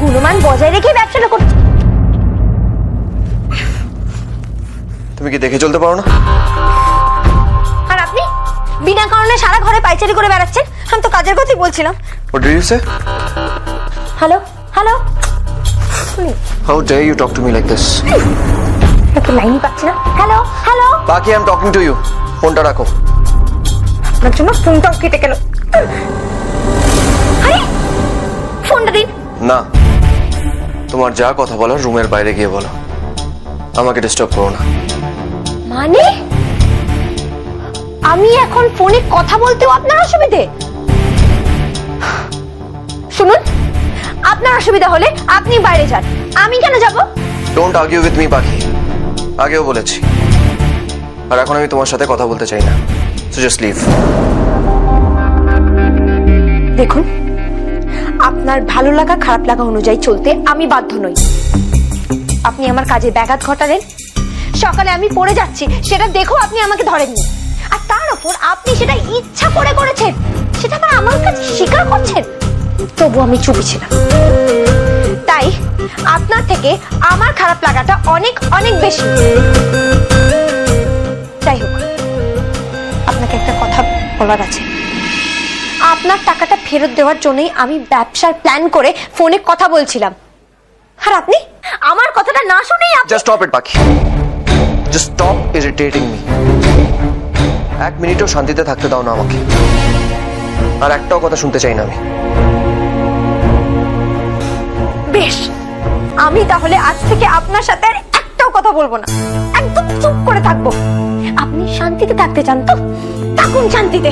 গুণমান বজায় রেখে ব্যবসাটা করছে? তুমি কি দেখে চলতে পারো না? আর আপনি? বিনা কারণে সারা ঘরে পাইচারি করে বেড়াচ্ছেন? আমি তো কাজের কথাই বলছিলাম। What did you say? Hello? Hello? How dare you talk to me like this? লাইনই পাচ্ছি না। হ্যালো? হ্যালো? বাকি I am talking to you ফোনটা রাখো। আপনার জন্য ফোনটাও কেটে গেল আরে! ফোনটা দিন। না। তোমার যা কথা বলো রুমের বাইরে গিয়ে বলো। আমাকে ডিস্টার্ব করো না। মানে? আমি এখন ফোনে কথা বলতেও আপনার অসুবিধে? শুনুন আপনার অসুবিধা হলে আপনি বাইরে যান। আমি কেন যাব? ডোন্ট আর্গিউ উইথ মি পাখি। আগেও বলেছি। আর এখন আমি তোমার সাথে কথা বলতে চাই না। সো জাস্ট লিভ দেখুন আপনার ভালো লাগা, খারাপ লাগা অনুযায়ী চলতে আমি বাধ্য নই। আপনি আমার কাজে ব্যাঘাত ঘটালেন? সকালে আমি পড়ে যাচ্ছি, সেটা দেখো আপনি আমাকে ধরেননি। আর তার উপর আপনি সেটা ইচ্ছা করে করেছেন, সেটা আবার আমার কাছে স্বীকার করছেন? তবু আমি চুপি ছিলাম। তাই আপনার থেকে আমার খারাপ লাগাটা অনেক অনেক বেশি। যাই হোক, আপনাকে একটা কথা বলার আছে। আপনার টাকাটা ফেরত দেওয়ার জন্যই আমি ব্যবসার প্ল্যান করে ফোনে কথা বলছিলাম। আর আপনি? আমার কথাটা না শুনেই আপনি জাস্ট স্টপ ইট পাখি জাস্ট স্টপ ইরিটেটিং মি এক মিনিটও শান্তিতে থাকতে দাও না আমাকে। আর একটাও কথা শুনতে চাই না আমি। বেশ। আমি তাহলে আজ থেকে আপনার সাথে আর একটাও কথা বলব না। একদম চুপ করে থাকব। আপনি শান্তিতে থাকতে চান তো? থাকুন শান্তিতে।